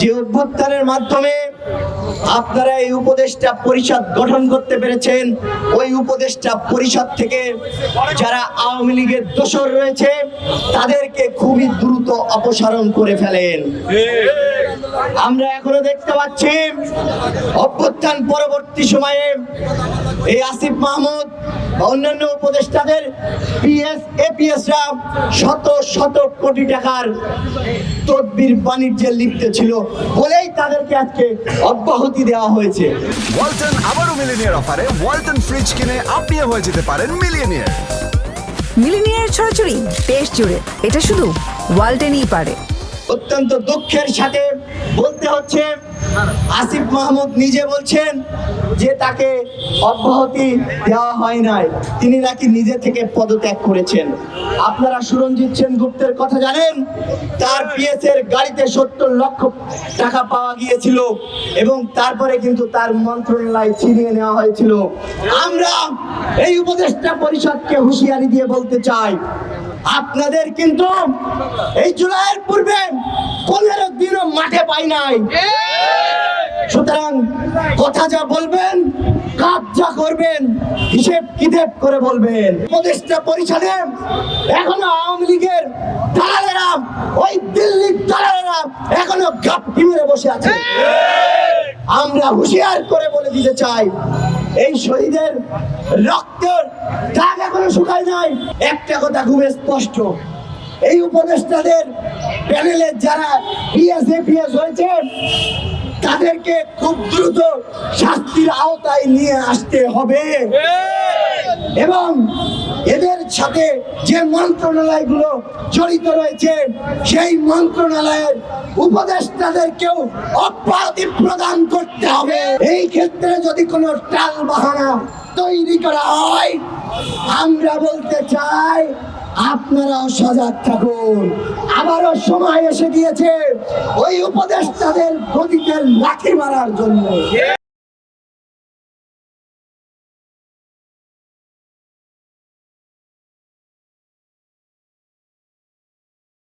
যে অভ্যুত্থানের মাধ্যমে আপনারা এই উপদেষ্টা পরিষদ গঠন করতে পেরেছেন, ওই উপদেষ্টা পরিষদ থেকে যারা আওয়ামী লীগের দোষর রয়েছে, তাদেরকে খুবই দ্রুত অপসারণ করে ফেলেন। আমরা এখনও দেখতে পাচ্ছি অভ্যুত্থান পরবর্তী সময়ে এই আসিফ মাহমুদ বা অন্যান্য উপদেষ্টাদের পিএস এপিএসরা শত শত কোটি টাকার তদবির বাণিজ্যে লিপ্ত ছিল বলেই তাদেরকে আজকে অব্যাহতি দেওয়া হয়েছে। ওয়ালটন আবারও মিলিনিয়ার অফারে ওয়ালটন ফ্রিজ কিনে আপনিও হয়ে যেতে পারেন মিলিয়নিয়ার। মিলিনিয়ার ছড়াছড়ি দেশ জুড়ে এটা শুধু ওয়ালটেনই পারে। অত্যন্ত দুঃখের সাথে বলতে হচ্ছে, আসিফ মাহমুদ নিজে বলছেন যে তাকে অব্যাহতি দেওয়া হয় নাই। তিনি নাকি নিজে থেকে পদত্যাগ করেছেন। আপনারা সুরঞ্জিত সেনগুপ্তের কথা জানেন, তার পিএস এর গাড়িতে সত্তর লক্ষ টাকা পাওয়া গিয়েছিল এবং তারপরে কিন্তু তার মন্ত্রণালয় ছিনিয়ে নেওয়া হয়েছিল। আমরা এই উপদেষ্টা পরিষদকে হুঁশিয়ারি দিয়ে বলতে চাই, আপনাদের কিন্তু এই জুলাইয়ের পূর্বে মাঠে পাই নাই। সুতরাং কথা যা বলবেন, কাজ যা করবেন, হিসেব কিদেব করে বলবেন। উপদেষ্টা পরিষদে এখনও আওয়ামী লীগের দালালেরা, ওই দিল্লির দালালেরা এখনও গাপটি মেরে বসে আছে। আমরা হুঁশিয়ার করে বলে দিতে চাই, এই শহীদের রক্তের দাগ এখনও শুকায় নাই। একটা কথা খুব স্পষ্ট এই উপদেষ্টাদের প্যানেলের যারা পিএস এপিএস হয়েছে, তাদেরকে খুব দ্রুত শাস্তির আওতায় নিয়ে আসতে হবে। এবং এদের সাথে যে মন্ত্রণালয়গুলো জড়িত রয়েছে, সেই মন্ত্রণালয়ের উপদেষ্টাদেরকেও অব্যাহতি প্রদান করতে হবে। এই ক্ষেত্রে যদি কোনো টাল বাহানা তৈরি করা হয়, আমরা বলতে চাই আপনারাও সজাগ থাকুন। আবারও সময় এসে গিয়েছে ওই উপদেষ্টাদের গতিতে লাঠি মারার জন্য।